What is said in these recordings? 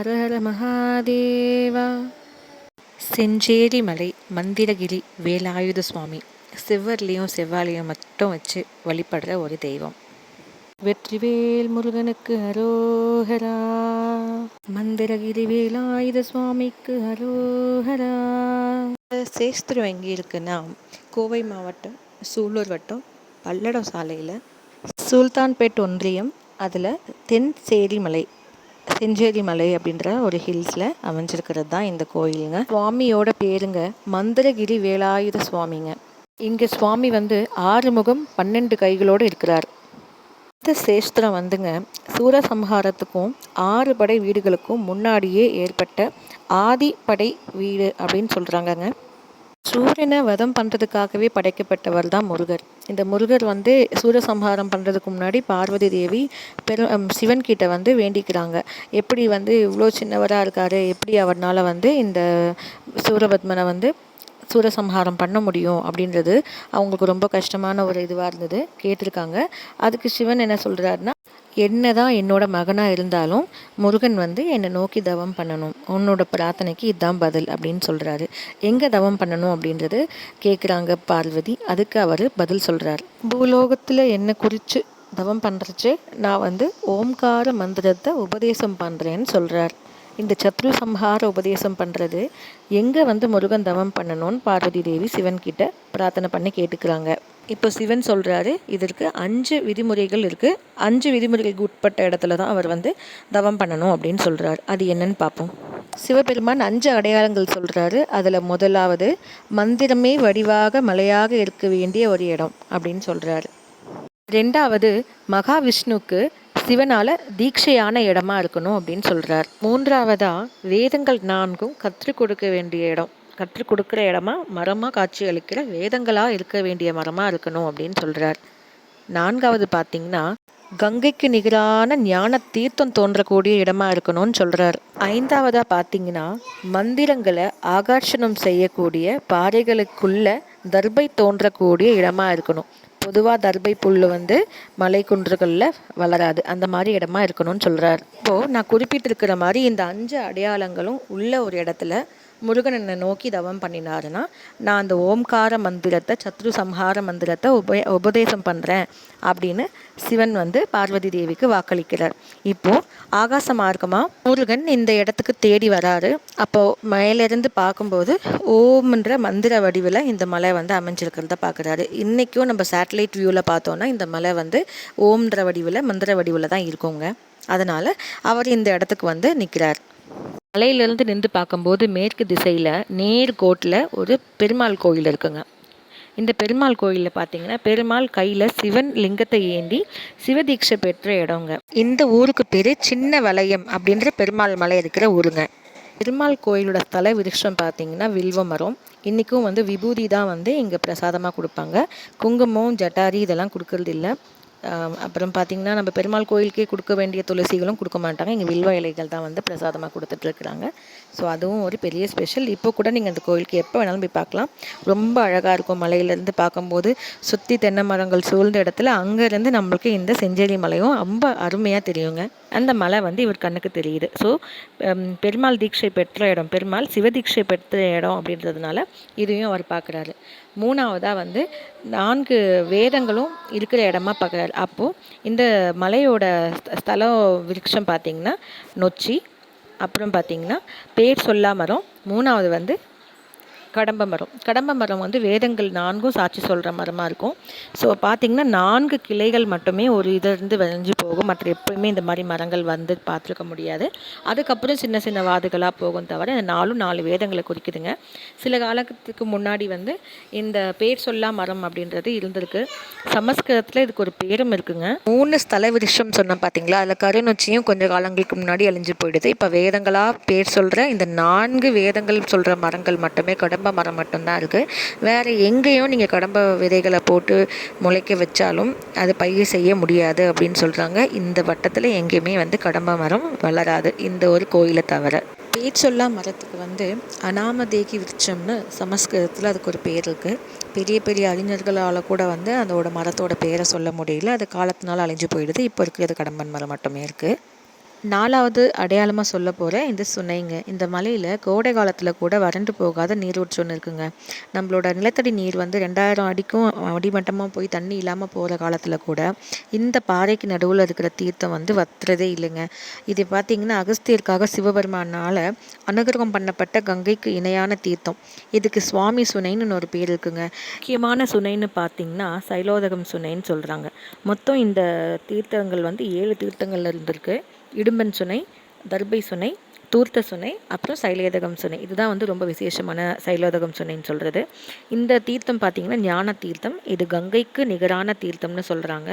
ஹர ஹர மகாதேவா செஞ்சேரி மலை மந்திரகிரி வேலாயுத சுவாமி செவ்வர்லேயும் செவ்வாலையும் மட்டும் வச்சு வழிபடுற ஒரு தெய்வம். வெற்றிவேல் முருகனுக்கு அரோஹரா மந்திரகிரி வேலாயுத சுவாமிக்கு அரோஹரா சேஸ்திரம் எங்கே இருக்குன்னா கோவை மாவட்டம் சூலூர் வட்டம் பல்லடம் சாலையில். சுல்தான்பேட் ஒன்றியம் அதில் தென் சேரிமலை செஞ்சேரி மலை அப்படின்ற ஒரு ஹில்ஸில் அமைஞ்சிருக்கிறது தான் இந்த கோயிலுங்க. சுவாமியோட பேருங்க மந்திரகிரி வேலாயுத சுவாமிங்க. இங்கே சுவாமி வந்து ஆறுமுகம் பன்னெண்டு கைகளோடு இருக்கிறார். இந்த சேஸ்திரம் வந்துங்க சூரசம்ஹாரத்துக்கும் ஆறு படை வீடுகளுக்கும் முன்னாடியே ஏற்பட்ட ஆதிப்படை வீடு அப்படின்னு சொல்கிறாங்கங்க சூரியனை வதம் பண்ணுறதுக்காகவே படைக்கப்பட்டவர் தான் முருகர். இந்த முருகர் வந்து சூரசம்ஹாரம் பண்ணுறதுக்கு முன்னாடி பார்வதி தேவி பெரு சிவன் கிட்ட வந்து வேண்டிக்கிறாங்க. எப்படி வந்து இவ்வளோ சின்னவராக இருக்கார்? எப்படி அவர்னால் வந்து இந்த சூரபத்மனை வந்து சூரசம்ஹாரம் பண்ண முடியும்? அப்படின்றது அவங்களுக்கு ரொம்ப கஷ்டமான ஒரு இதுவாக இருந்தது. கேட்டிருக்காங்க. அதுக்கு சிவன் என்ன சொல்கிறாருன்னா என்ன தான் என்னோட மகனாக இருந்தாலும் முருகன் வந்து என்னை நோக்கி தவம் பண்ணணும். உன்னோட பிரார்த்தனைக்கு இதுதான் பதில் அப்படின்னு சொல்கிறாரு எங்கே தவம் பண்ணணும் அப்படின்றது கேட்குறாங்க பார்வதி. அதுக்கு அவர் பதில் சொல்கிறார் பூலோகத்தில் என்னை குறித்து தவம் பண்ணுறச்சு நான் வந்து ஓம்கார மந்திரத்தை உபதேசம் பண்ணுறேன்னு சொல்கிறார் இந்த சத்ரு சம்ஹார உபதேசம் பண்ணுறது எங்கே வந்து முருகன் தவம் பண்ணணும்னு பார்வதி தேவி சிவன்கிட்ட பிரார்த்தனை பண்ணி கேட்டுக்கிறாங்க. இப்போ சிவன் சொல்கிறாரு இதற்கு அஞ்சு விதிமுறைகள் இருக்குது அஞ்சு விதிமுறைகளுக்கு உட்பட்ட இடத்துல தான் அவர் வந்து தவம் பண்ணணும் அப்படின்னு சொல்கிறார் அது என்னன்னு பார்ப்போம். சிவபெருமான் அஞ்சு அடையாளங்கள் சொல்கிறாரு அதில் முதலாவது மந்திரமே வடிவாக மலையாக இருக்க வேண்டிய ஒரு இடம் அப்படின்னு சொல்கிறாரு ரெண்டாவது மகாவிஷ்ணுக்கு சிவனால் தீட்சையான இடமா இருக்கணும் அப்படின்னு சொல்கிறார் மூன்றாவதாக வேதங்கள் நான்கும் கற்றுக் கொடுக்க வேண்டிய இடம். கற்றுக் கொடுக்குற இடமா மரமாக காட்சி அளிக்கிற வேதங்களாக இருக்க வேண்டிய மரமாக இருக்கணும் அப்படின்னு சொல்கிறார் நான்காவது பார்த்தீங்கன்னா கங்கைக்கு நிகரான ஞான தீர்த்தம் தோன்றக்கூடிய இடமா இருக்கணும்னு சொல்கிறார் ஐந்தாவதாக பார்த்தீங்கன்னா மந்திரங்களை ஆகர்ஷணம் செய்யக்கூடிய பாறைகளுக்குள்ள தர்பை தோன்றக்கூடிய இடமா இருக்கணும். பொதுவாக தர்பை புல் வந்து மலை குன்றுகளில் வளராது. அந்த மாதிரி இடமா இருக்கணும்னு சொல்கிறார் இப்போது நான் குறிப்பிட்டிருக்கிற மாதிரி இந்த அஞ்சு அடையாளங்களும் உள்ள ஒரு இடத்துல முருகன் என்னை நோக்கி தவம் பண்ணினாருன்னா நான் அந்த ஓம்கார மந்திரத்தை சத்ரு சம்ஹார மந்திரத்தை உபய உபதேசம் பண்ணுறேன் அப்படின்னு சிவன் வந்து பார்வதி தேவிக்கு வாக்களிக்கிறார். இப்போது ஆகாச மார்க்கமாக முருகன் இந்த இடத்துக்கு தேடி வராரு. அப்போது மேலேருந்து பார்க்கும்போது ஓம்ன்ற மந்திர வடிவில் இந்த மலை வந்து அமைஞ்சிருக்கிறத பார்க்குறாரு. இன்றைக்கும் நம்ம சேட்டலைட் வியூவில் பார்த்தோன்னா இந்த மலை வந்து ஓம்ன்ற வடிவில் மந்திர வடிவில் தான் இருக்குங்க. அதனால் அவர் இந்த இடத்துக்கு வந்து நிற்கிறார் மலையிலேருந்து நின்று பார்க்கும்போது மேற்கு திசையில் நேர்கோட்டில் ஒரு பெருமாள் கோயில் இருக்குங்க. இந்த பெருமாள் கோயிலில் பார்த்தீங்கன்னா பெருமாள் கையில் சிவன் லிங்கத்தை ஏந்தி சிவதீட்சை பெற்ற இடங்க. இந்த ஊருக்கு பேர் சின்ன வளையம் அப்படின்ற பெருமாள் மலை இருக்கிற ஊருங்க. பெருமாள் கோயிலோட ஸ்தல விருஷம் பார்த்தீங்கன்னா வில்வ மரம். இன்றைக்கும் வந்து விபூதி தான் வந்து இங்கே பிரசாதமாக கொடுப்பாங்க. குங்குமம் ஜட்டாரி இதெல்லாம் கொடுக்கறது இல்லை அப்புறம் பார்த்திங்கன்னா நம்ம பெருமாள் கோயிலுக்கே கொடுக்க வேண்டிய துளசிகளும் கொடுக்க மாட்டாங்க. இங்கே வில்வ இலைகள் தான் வந்து பிரசாதமாக கொடுத்துட்ருக்குறாங்க ஸோ அதுவும் ஒரு பெரிய ஸ்பெஷல் இப்போ கூட நீங்கள் அந்த கோயிலுக்கு எப்போ வேணாலும் போய் பார்க்கலாம். ரொம்ப அழகாக இருக்கும் மலையிலேருந்து பார்க்கும்போது. சுற்றி தென்னை மரங்கள் சூழ்ந்த இடத்துல அங்கேருந்து நம்மளுக்கு இந்த செஞ்சேரி மலையும் ரொம்ப அருமையாக தெரியுங்க. அந்த மலை வந்து இவர் கண்ணுக்கு தெரியுது. ஸோ பெருமாள் தீட்சை பெற்ற இடம் பெருமாள் சிவதீட்சை பெற்ற இடம் அப்படின்றதுனால இதையும் அவர் பார்க்குறாரு. மூணாவதாக வந்து நான்கு வேதங்களும் இருக்கிற இடமா பார்க்குறாரு. அப்போது இந்த மலையோட ஸ்தலம் விருட்சம் பார்த்திங்கன்னா நொச்சி அப்புறம் பார்த்திங்கன்னா பேர் சொல்லா மரம் மூணாவது வந்து கடம்ப மரம். கடம்ப மரம் வந்து வேதங்கள் நான்கும் சாட்சி சொல்கிற மரமாக இருக்கும். ஸோ பார்த்திங்கன்னா நான்கு கிளைகள் மட்டுமே ஒரு இதிலிருந்து விளைஞ்சு போகும். மற்ற எப்போயுமே இந்த மாதிரி மரங்கள் வந்து பார்த்துருக்க முடியாது. அதுக்கப்புறம் சின்ன சின்ன வாதுகளாக போகும் தவிர இந்த நாலும் நாலு வேதங்களை குறிக்குதுங்க. சில காலத்துக்கு முன்னாடி வந்து இந்த பேர் சொல்லா மரம் அப்படின்றது இருந்திருக்கு. சமஸ்கிருதத்தில் இதுக்கு ஒரு பேரும் இருக்குங்க. மூணு ஸ்தல விருஷம் சொன்னோம் பார்த்தீங்களா அதில் கருநொச்சியும் கொஞ்சம் காலங்களுக்கு முன்னாடி அழிஞ்சு போயிடுது. இப்போ வேதங்களாக பேர் சொல்கிற இந்த நான்கு வேதங்கள் சொல்கிற மரங்கள் மட்டுமே கடை கடம்ப மரம் மட்டும்தான் இருக்குது வேறு எங்கேயும் நீங்கள் கடம்ப விதைகளை போட்டு முளைக்க வச்சாலும் அது பயிர் செய்ய முடியாது அப்படின்னு சொல்கிறாங்க இந்த வட்டத்தில் எங்கேயுமே வந்து கடம்ப மரம் வளராது. இந்த ஒரு கோயிலை தவிர. பேச்சொல்லா மரத்துக்கு வந்து அனாமதேகி விருட்சம்னு சமஸ்கிருதத்தில் அதுக்கு ஒரு பேர் இருக்குது பெரிய பெரிய அறிஞர்களால் கூட வந்து அதோட மரத்தோட பேரை சொல்ல முடியல. அது காலத்தினால அழிஞ்சு போயிடுது. இப்போ இருக்கிறது கடம்பன் மரம் மட்டுமே இருக்குது நாலாவது அடையாளமாக சொல்ல போகிற இந்த சுனைங்க. இந்த மலையில் கோடை காலத்தில் கூட வறண்டு போகாத நீரூற்று ஒன்று இருக்குங்க. நம்மளோட நிலத்தடி நீர் வந்து ரெண்டாயிரம் அடிக்கும் அடிமட்டமாக போய் தண்ணி இல்லாமல் போகிற காலத்தில் கூட இந்த பாறைக்கு நடுவில் இருக்கிற தீர்த்தம் வந்து வத்துறதே இல்லைங்க. இது பார்த்திங்கன்னா அகஸ்தியருக்காக சிவபெருமானால் அனுகிரகம் பண்ணப்பட்ட கங்கைக்கு இணையான தீர்த்தம். இதுக்கு சுவாமி சுனைன்னு ஒரு பேர் இருக்குங்க. முக்கியமான சுனைன்னு பார்த்திங்கன்னா சைலோதகம் சுனைன்னு சொல்கிறாங்க மொத்தம் இந்த தீர்த்தங்கள் வந்து ஏழு தீர்த்தங்கள்ல இருந்திருக்கு. இடும்பன் சுனை தர்பை சுனை தூர்த்த சுனை அப்புறம் சைலேதகம் சுனை. இதுதான் வந்து ரொம்ப விசேஷமான சைலோதகம் சுனைன்னு சொல்கிறது இந்த தீர்த்தம் பார்த்திங்கன்னா ஞான தீர்த்தம். இது கங்கைக்கு நிகரான தீர்த்தம்னு சொல்கிறாங்க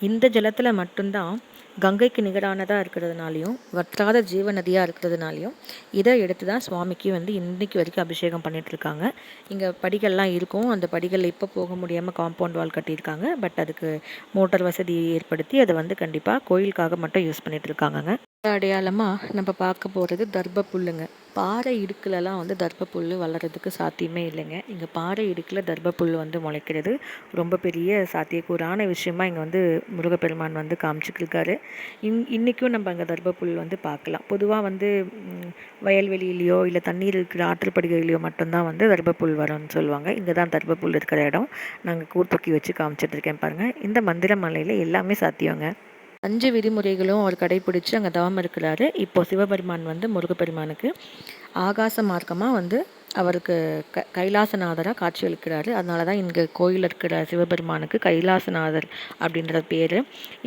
இந்த ஜலத்தில் மட்டும்தான் கங்கைக்கு நிகரானதாக இருக்கிறதுனாலையும் வற்றாத ஜீவ நதியாக இருக்கிறதுனாலையும் இதை எடுத்து தான் சுவாமிக்கு வந்து இன்றைக்கு வரைக்கும் அபிஷேகம் பண்ணிகிட்ருக்காங்க இங்கே படிகள்லாம் இருக்கும். அந்த படிகளில் இப்போ போக முடியாமல் காம்பவுண்ட் வால் கட்டியிருக்காங்க. பட் அதுக்கு மோட்டார் வசதி ஏற்படுத்தி அதை வந்து கண்டிப்பாக கோயிலுக்காக மட்டும் யூஸ் பண்ணிகிட்டு இருக்காங்கங்க அடையாளமாக நம்ம பார்க்க போகிறது தர்ப புல்லுங்க பாறை இடுக்கிலலாம் வந்து தர்ப புல் வளர்கிறதுக்கு சாத்தியமே இல்லைங்க. இங்கே பாறை இடுக்கில் தர்ப புல் வந்து முளைக்கிறது. ரொம்ப பெரிய சாத்தியக்கூறான விஷயமா இங்கே வந்து முருகப்பெருமான் வந்து காமிச்சிக்கிருக்காரு. இன் இன்றைக்கும் நம்ம அங்கே தர்ப புல் வந்து பார்க்கலாம். பொதுவாக வந்து வயல்வெளியிலையோ இல்லை தண்ணீர் இருக்கிற ஆற்றல் படுகையிலையோ மட்டும்தான் வந்து தர்ப புல் வரும்னு சொல்லுவாங்க. இங்கே தான் தர்ப புல் இருக்கிற இடம். நாங்கள் கூர்த்தூக்கி வச்சு காமிச்சிட்ருக்கேன் பாருங்கள் இந்த மந்திர மலையில் எல்லாமே சாத்தியங்க. அஞ்சு விதிமுறைகளும் அவர் கடைபிடிச்சு அங்கே தவம் இருக்கிறாரு. இப்போ சிவபெருமான் வந்து முருகப்பெருமானுக்கு ஆகாச மார்க்கமாக வந்து அவருக்கு க கைலாசநாதராக காட்சியளிக்கிறாரு. அதனால தான் இங்கே கோயில் இருக்கிற சிவபெருமானுக்கு கைலாசநாதர் அப்படின்ற பேர்.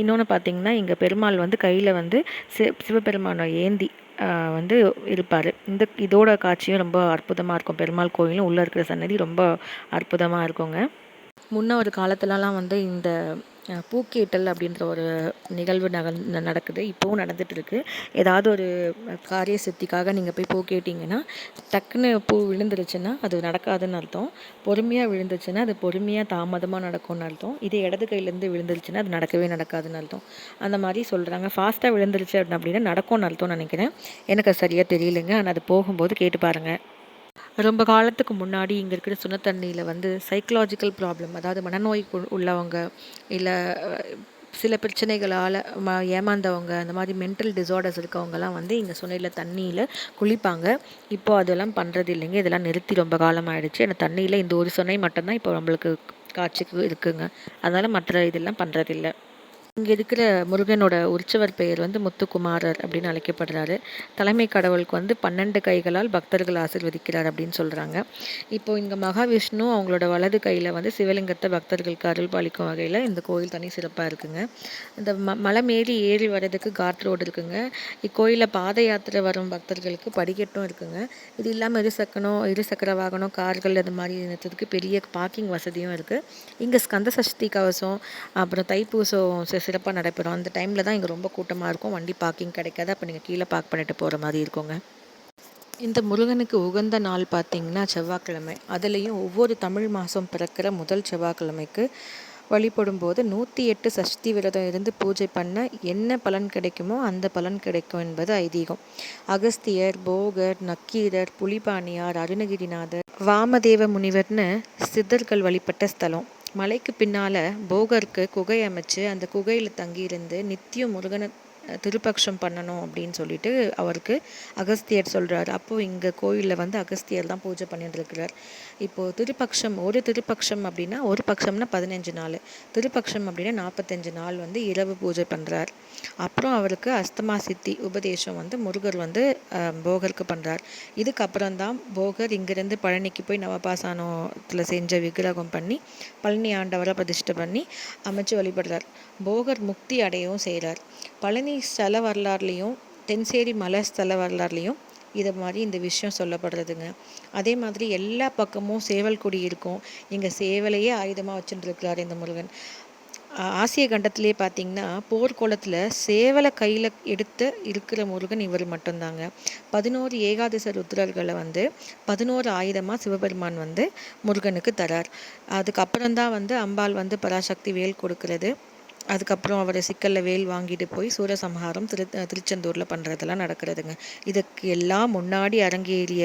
இன்னொன்று பார்த்திங்கன்னா இங்கே பெருமாள் வந்து கையில் வந்து சி சிவபெருமானை ஏந்தி வந்து இருப்பார். இந்த இதோட காட்சியும் ரொம்ப அற்புதமாக இருக்கும். பெருமாள் கோயிலும் உள்ளே இருக்கிற சன்னதி ரொம்ப அற்புதமாக இருக்குங்க. முன்ன ஒரு காலத்துலலாம் வந்து இந்த பூக்கேட்டல் அப்படின்ற ஒரு நிகழ்வு நகல் நடக்குது. இப்போவும் நடந்துகிட்ருக்கு ஏதாவது ஒரு காரிய சித்திக்காக நீங்கள் போய் பூ கேட்டிங்கன்னா டக்குன்னு பூ விழுந்துருச்சுன்னா அது நடக்காதுன்னு அர்த்தம். பொறுமையாக விழுந்துச்சுன்னா அது பொறுமையாக தாமதமாக நடக்கும்னு அர்த்தம். இதே இடது கையிலேருந்து விழுந்துருச்சுன்னா அது நடக்கவே நடக்காதுன்னு அர்த்தம். அந்த மாதிரி சொல்கிறாங்க ஃபாஸ்ட்டாக விழுந்துருச்சு அப்படின்னா நடக்கும்னு அர்த்தம்னு நினைக்கிறேன். எனக்கு அது சரியாக தெரியலைங்க. ஆனால் அது போகும்போது கேட்டு பாருங்கள் ரொம்ப காலத்துக்கு முன்னாடி இங்கே இருக்கிற சுனத்தண்ணியில் வந்து சைக்கலாஜிக்கல் ப்ராப்ளம் அதாவது மனநோய் உள்ளவங்க இல்லை சில பிரச்சனைகளால் ம ஏமாந்தவங்க அந்த மாதிரி மென்டல் டிசார்டர்ஸ் இருக்கவங்கலாம் வந்து இங்கே சுனையில் தண்ணியில் குளிப்பாங்க. இப்போ அதெல்லாம் பண்ணுறது இல்லைங்க இதெல்லாம் நிறுத்தி ரொம்ப காலம் ஆயிடுச்சு அந்த தண்ணியில் இந்த ஒரு சுனை மட்டும்தான் இப்போ நம்மளுக்கு காட்சிக்கு இருக்குங்க. அதனால் மற்ற இதெல்லாம் பண்ணுறதில்ல இங்கே இருக்கிற முருகனோட உற்சவர் பெயர் வந்து முத்துக்குமாரர் அப்படின்னு அழைக்கப்படுறாரு. தலைமை கடவுளுக்கு வந்து பன்னெண்டு கைகளால் பக்தர்கள் ஆசிர்வதிக்கிறார் அப்படின்னு சொல்கிறாங்க இப்போ இங்கே மகாவிஷ்ணு அவங்களோட வலது கையில் வந்து சிவலிங்கத்தை பக்தர்களுக்கு அருள் பாலிக்கும் வகையில் இந்த கோயில் தனி சிறப்பாக இருக்குங்க. இந்த ம மலை மேறி ஏறி வர்றதுக்கு காட் ரோடு இருக்குங்க. இக்கோயிலில் பாத யாத்திரை வரும் பக்தர்களுக்கு படிக்கட்டும் இருக்குங்க. இது இல்லாமல் இருசக்கனம் இருசக்கர வாகனம் கார்கள் அது மாதிரி நிறுத்ததுக்கு பெரிய பார்க்கிங் வசதியும் இருக்குது இங்கே ஸ்கந்த சஷ்டி கவசம் அப்புறம் தைப்பூசம் சிறப்பாக நடைபெறும். அந்த டைமில் தான் இங்கே ரொம்ப கூட்டமாக இருக்கும். வண்டி பார்க்கிங் கிடைக்காது. அப்போ நீங்கள் கீழே பார்க் பண்ணிட்டு போகிற மாதிரி இருக்குங்க. இந்த முருகனுக்கு உகந்த நாள் பார்த்திங்கன்னா செவ்வாய்க்கிழமை. அதுலேயும் ஒவ்வொரு தமிழ் மாதம் பிறக்கிற முதல் செவ்வாய்க்கிழமைக்கு வழிபடும் போது நூற்றி எட்டு சஷ்டி விரதம் இருந்து பூஜை பண்ண என்ன பலன் கிடைக்குமோ அந்த பலன் கிடைக்கும் என்பது ஐதீகம். அகஸ்தியர் போகர் நக்கீரர் புலிபாணியார் அருணகிரிநாதர் வாமதேவ முனிவர்னு சித்தர்கள் வழிபட்ட ஸ்தலம். மலைக்கு பின்னால் போகருக்கு குகை அமைச்சு அந்த குகையில் தங்கியிருந்து நித்தியம் முருகனை திருப்பக்ஷம் பண்ணணும் அப்படின்னு சொல்லிட்டு அவருக்கு அகஸ்தியர் சொல்கிறார் அப்போது இங்கே கோயிலில் வந்து அகஸ்தியர் தான் பூஜை பண்ணிட்டு இருக்கிறார் இப்போது திருப்பக்ஷம் ஒரு திருப்பக்ஷம் அப்படின்னா ஒரு பக்ஷம்னா பதினஞ்சு நாள். திருப்பக்ஷம் அப்படின்னா நாற்பத்தஞ்சு நாள் வந்து இரவு பூஜை பண்ணுறார் அப்புறம் அவருக்கு அஸ்தமா சித்தி உபதேசம் வந்து முருகர் வந்து போகருக்கு பண்ணுறார் இதுக்கப்புறம் தான் போகர் இங்கேருந்து பழனிக்கு போய் நவபாசானத்தில் செஞ்ச விக்கிரகம் பண்ணி பழனி ஆண்டவரை பிரதிஷ்டை பண்ணி அமைச்சு வழிபடுறார். போகர் முக்தி அடையவும் செய்கிறார் பழனி ஸ்தல வரலாறுலேயும் தென்சேரி மலை ஸ்தல வரலாறுலேயும் இதை மாதிரி இந்த விஷயம் சொல்லப்படுறதுங்க. அதே மாதிரி எல்லா பக்கமும் சேவல் கொடி இருக்கும். இங்கே சேவலையே ஆயுதமாக வச்சுட்டுருக்கிறார் இந்த முருகன். ஆசிய கண்டத்திலே பார்த்தீங்கன்னா போர்க்கோளத்தில் சேவலை கையில் எடுத்து இருக்கிற முருகன் இவர் மட்டும்தாங்க. பதினோரு ஏகாதச ருத்ரர்களை வந்து பதினோரு ஆயுதமாக சிவபெருமான் வந்து முருகனுக்கு தரார். அதுக்கப்புறம் தான் வந்து அம்பாள் வந்து பராசக்தி வேல் கொடுக்கறது. அதுக்கப்புறம் அவரை சிக்கலில் வேல் வாங்கிட்டு போய் சூரசம்ஹாரம் திரு திருச்செந்தூரில் பண்ணுறதெல்லாம் நடக்கிறதுங்க. இதுக்கு எல்லாம் முன்னாடி அரங்கேறிய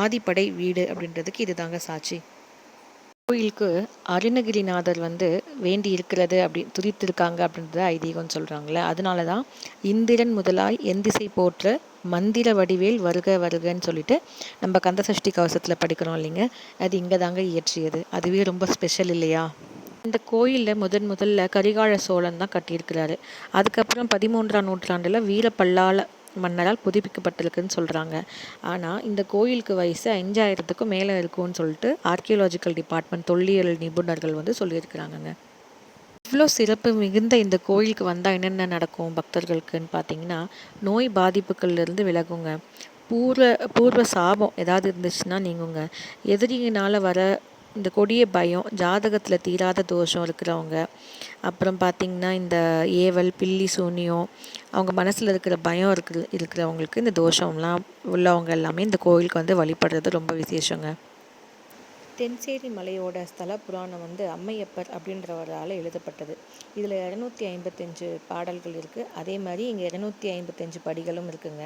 ஆதிப்படை வீடு அப்படின்றதுக்கு இது தாங்க சாட்சி. கோயிலுக்கு அருணகிரிநாதர் வந்து வேண்டி இருக்கிறது அப்படி துதித்திருக்காங்க அப்படின்றத ஐதீகம்னு சொல்கிறாங்களே அதனால தான் இந்திரன் முதலாய் எந்திசை போற்ற மந்திர வடிவேல் வருக வருகன்னு சொல்லிட்டு நம்ம கந்தசஷ்டி கவசத்தில் படிக்கிறோம் இல்லைங்க. அது இங்கே தாங்க இயற்றியது. அதுவே ரொம்ப ஸ்பெஷல் இல்லையா? இந்த கோயிலில் முதன் முதல்ல கரிகால சோழன் தான் கட்டியிருக்கிறாரு. அதுக்கப்புறம் பதிமூன்றாம் நூற்றாண்டில் வீரப்பல்லால மன்னரால் புதுப்பிக்கப்பட்டிருக்குன்னு சொல்கிறாங்க ஆனால் இந்த கோயிலுக்கு வயசு அஞ்சாயிரத்துக்கும் மேலே இருக்கும்னு சொல்லிட்டு ஆர்கியலாஜிக்கல் டிபார்ட்மெண்ட் தொல்லியல் நிபுணர்கள் வந்து சொல்லியிருக்கிறாங்கங்க. இவ்வளோ சிறப்பு மிகுந்த இந்த கோயிலுக்கு வந்தால் என்னென்ன நடக்கும் பக்தர்களுக்குன்னு பார்த்தீங்கன்னா நோய் பாதிப்புகள்லேருந்து விலகுங்க. பூர்வ பூர்வ சாபம் ஏதாவது இருந்துச்சுன்னா நீங்குங்க. எதிரியினால் வர இந்த கொடிய பயம் ஜாதகத்தில் தீராத தோஷம் இருக்கிறவங்க அப்புறம் பார்த்திங்கன்னா இந்த ஏவல் பில்லி சூனியம் அவங்க மனசில் இருக்கிற பயம் இருக்கிற இருக்கிறவங்களுக்கு இந்த தோஷம்லாம் உள்ளவங்க எல்லாமே இந்த கோயிலுக்கு வந்து வழிபடுறது ரொம்ப விசேஷங்க. தென்சேரி மலையோட ஸ்தல புராணம் வந்து அம்மையப்பர் அப்படின்றவரால் எழுதப்பட்டது. இதில் இரநூத்தி ஐம்பத்தஞ்சு பாடல்கள் இருக்குது அதே மாதிரி இங்கே இரநூத்தி ஐம்பத்தஞ்சு படிகளும் இருக்குங்க.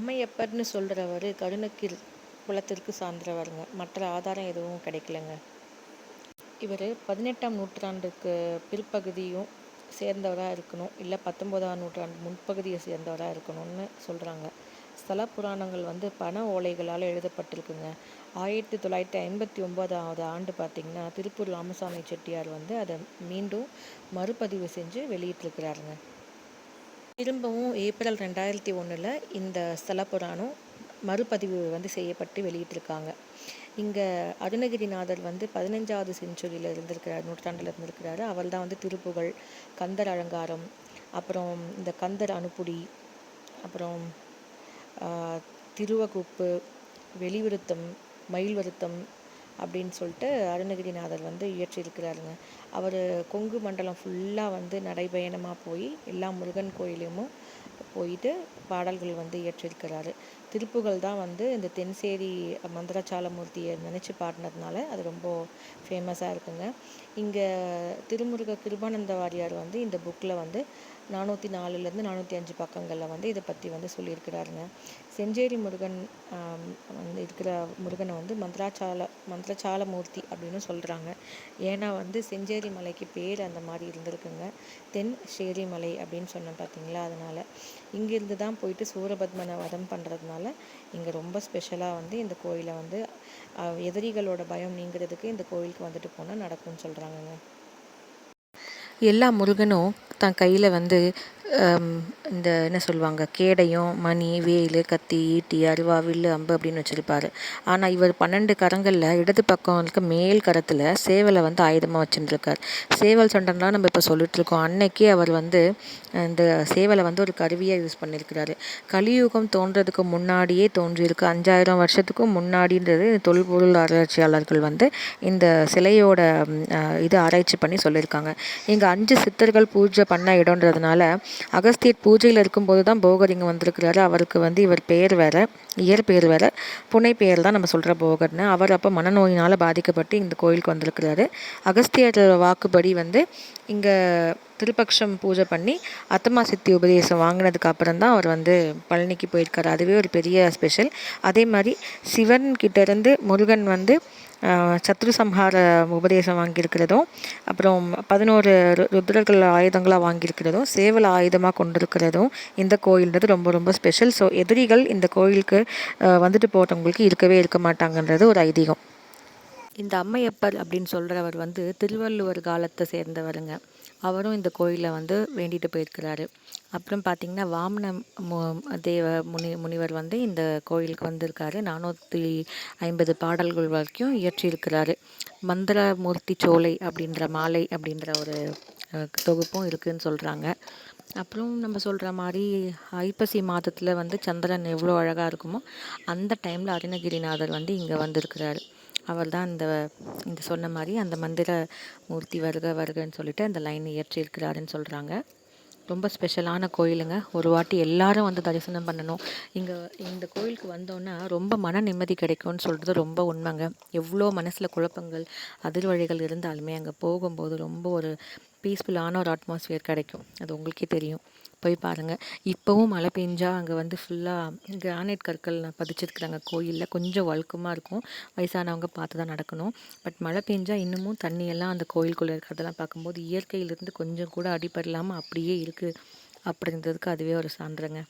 அம்மையப்பர்னு சொல்கிறவர் கருணக்கில் குலத்திற்கு சார்ந்தவருங்க. மற்ற ஆதாரம் எதுவும் கிடைக்கலங்க. இவர் பதினெட்டாம் நூற்றாண்டுக்கு பிற்பகுதியும் சேர்ந்தவராக இருக்கணும். இல்லை பத்தொம்போதாம் நூற்றாண்டு முன்பகுதியை சேர்ந்தவராக இருக்கணும்னு சொல்கிறாங்க ஸ்தல புராணங்கள் வந்து பண ஓலைகளால் எழுதப்பட்டிருக்குங்க. ஆயிரத்தி தொள்ளாயிரத்தி ஐம்பத்தி ஒம்போதாவது ஆண்டு பார்த்திங்கன்னா திருப்பூர் ராமசாமி செட்டியார் வந்து அதை மீண்டும் மறுபதிவு செஞ்சு வெளியிட்டிருக்கிறாருங்க. திரும்பவும் ஏப்ரல் ரெண்டாயிரத்தி ஒன்றில் இந்த ஸ்தல புராணம் மறுபதிவு வந்து செய்யப்பட்டு வெளியிட்டிருக்காங்க. இங்கே அருணகிரிநாதர் வந்து பதினஞ்சாவது செஞ்சுரியில் இருந்திருக்கிறார் நூற்றாண்டில் இருந்திருக்கிறாரு. அவர் தான் வந்து திருப்புகழ் கந்தர் அலங்காரம் அப்புறம் இந்த கந்தர் அனுப்புடி அப்புறம் திருவகுப்பு வெளிவிருத்தம் மயில் வருத்தம் அப்படின்னு சொல்லிட்டு அருணகிரிநாதர் வந்து இயற்றியிருக்கிறாருங்க. அவர் கொங்கு மண்டலம் ஃபுல்லாக வந்து நடைபயணமாக போய் எல்லா முருகன் கோயிலையும் போயிட்டு பாடல்கள் வந்து இயற்றியிருக்கிறாரு. திருப்புகள் தான் வந்து இந்த தென்சேரி மந்திரச்சாலமூர்த்தியை நினச்சி பாடினதுனால அது ரொம்ப ஃபேமஸாக இருக்குங்க. இங்கே திருமுருக கிருபானந்த வாரியார் வந்து இந்த புக்கில் வந்து நானூற்றி நாலுலேருந்து நானூற்றி அஞ்சு பக்கங்களில் வந்து இதை பற்றி வந்து சொல்லியிருக்கிறாருங்க. செஞ்சேரி முருகன் வந்து இருக்கிற முருகனை வந்து மந்திராச்சால மந்திரச்சால மூர்த்தி அப்படின்னு சொல்கிறாங்க ஏன்னா வந்து செஞ்சேரி மலைக்கு பேர் அந்த மாதிரி இருந்திருக்குங்க. தென் ஷேரி மலை அப்படின்னு சொன்னேன் பார்த்தீங்களா அதனால் இங்கேருந்து தான் போயிட்டு சூரபத்மனை வதம் பண்ணுறதுனால இங்கே ரொம்ப ஸ்பெஷலாக வந்து இந்த கோயிலை வந்து எதிரிகளோட பயம் நீங்கிறதுக்கு இந்த கோயிலுக்கு வந்துட்டு போனால் நடக்கும்னு சொல்கிறாங்கங்க எல்லா முருகனும் தன் கையில் வந்து இந்த என்ன சொல்லுவாங்க கேடையும் மணி வேல் கத்தி ஈட்டி அருவா வில்லு அம்பு அப்படின்னு வச்சுருப்பார். ஆனால் இவர் பன்னெண்டு கரங்களில் இடது பக்கம் இருக்க மேல் கரத்தில் சேவலை வந்து ஆயுதமாக வச்சுருக்கார் சேவல் சண்டைலாம் நம்ம இப்போ சொல்லிட்டுருக்கோம். அன்னைக்கு அவர் வந்து இந்த சேவலை வந்து ஒரு கருவியாக யூஸ் பண்ணியிருக்கிறாரு கலியுகம் தோன்றதுக்கு முன்னாடியே தோன்றியிருக்கு. அஞ்சாயிரம் வருஷத்துக்கும் முன்னாடின்றது தொல்பொருள் ஆராய்ச்சியாளர்கள் வந்து இந்த சிலையோட இது ஆராய்ச்சி பண்ணி சொல்லியிருக்காங்க. இங்கே அஞ்சு சித்தர்கள் பூஜை பண்ண இடன்றதுனால அகஸ்தியர் பூஜையில் இருக்கும்போது தான் போகர் இங்கே வந்திருக்கிறாரு. அவருக்கு வந்து இவர் பேர் வேறு இயற்பெயர் வேறு புனை பெயர் தான் நம்ம சொல்கிற போகர்னு. அவர் அப்போ மனநோயினால் பாதிக்கப்பட்டு இந்த கோயிலுக்கு வந்திருக்கிறாரு. அகஸ்தியர் வாக்குப்படி வந்து இங்கே திருப்பக்ஷம் பூஜை பண்ணி அத்தமா சித்தி உபதேசம் வாங்கினதுக்கு அப்புறம் தான் அவர் வந்து பழனிக்கு போயிருக்காரு. அதுவே ஒரு பெரிய ஸ்பெஷல் அதே மாதிரி சிவன் கிட்டேருந்து முருகன் வந்து சத்ரு சம்ஹார உபதேசம் வாங்கியிருக்கிறதும் அப்புறம் பதினோரு ருத்ரர்கள் ஆயுதங்களாக வாங்கியிருக்கிறதும் சேவல் ஆயுதமாக கொண்டிருக்கிறதும் இந்த கோயில்ன்றது ரொம்ப ரொம்ப ஸ்பெஷல் ஸோ எதிரிகள் இந்த கோயிலுக்கு வந்துட்டு போகிறவங்களுக்கு இருக்கவே இருக்க மாட்டாங்கன்றது ஒரு ஐதீகம். இந்த அம்மையப்பர் அப்படின்னு சொல்கிறவர் வந்து திருவள்ளுவர் காலத்தை சேர்ந்தவருங்க. அவரும் இந்த கோயிலை வந்து வேண்டிட்டு போயிருக்கிறாரு. அப்புறம் பார்த்திங்கன்னா வாமன தேவ முனி முனிவர் வந்து இந்த கோயிலுக்கு வந்திருக்காரு. நானூற்றி ஐம்பது பாடல்கள் வரைக்கும் இயற்றியிருக்கிறாரு. மந்திரமூர்த்தி சோலை அப்படின்ற மாலை அப்படின்ற ஒரு தொகுப்பும் இருக்குதுன்னு சொல்கிறாங்க அப்புறம் நம்ம சொல்கிற மாதிரி ஐப்பசி மாதத்தில் வந்து சந்திரன் எவ்வளோ அழகாக இருக்குமோ அந்த டைமில் அருணகிரிநாதர் வந்து இங்கே வந்திருக்கிறாரு. அவர் தான் இந்த இந்த சொன்ன மாதிரி அந்த மந்திர மூர்த்தி வருக வருகன்னு சொல்லிட்டு அந்த லைன் இயற்றியிருக்கிறாருன்னு சொல்கிறாங்க ரொம்ப ஸ்பெஷலான கோயிலுங்க. ஒரு வாட்டி எல்லாரும் வந்து தரிசனம் பண்ணணும். இங்கே இந்த கோயிலுக்கு வந்தோன்னா ரொம்ப மன நிம்மதி கிடைக்கும்னு சொல்கிறது ரொம்ப உண்மைங்க. எவ்வளோ மனசில் குழப்பங்கள் அதிர்வழிகள் இருந்தாலுமே அங்கே போகும்போது ரொம்ப ஒரு பீஸ்ஃபுல்லான ஒரு அட்மாஸ்ஃபியர் கிடைக்கும். அது உங்களுக்கே தெரியும். போய் பாருங்கள் இப்போவும் மழை பெஞ்சால் அங்கே வந்து ஃபுல்லாக கிரானைட் கற்கள் பதிச்சிருக்கிறாங்க. கோயிலில் கொஞ்சம் வழுக்கமாக இருக்கும். வயசானவங்க பார்த்து தான் நடக்கணும். பட் மழை பெஞ்சால் இன்னமும் தண்ணியெல்லாம் அந்த கோயிலுக்குள்ளே இருக்கிறதெல்லாம் பார்க்கும்போது இயற்கையிலேருந்து கொஞ்சம் கூட அடிபடலாமல் அப்படியே இருக்குது அப்படின்றதுக்கு அதுவே ஒரு சான்றுங்க.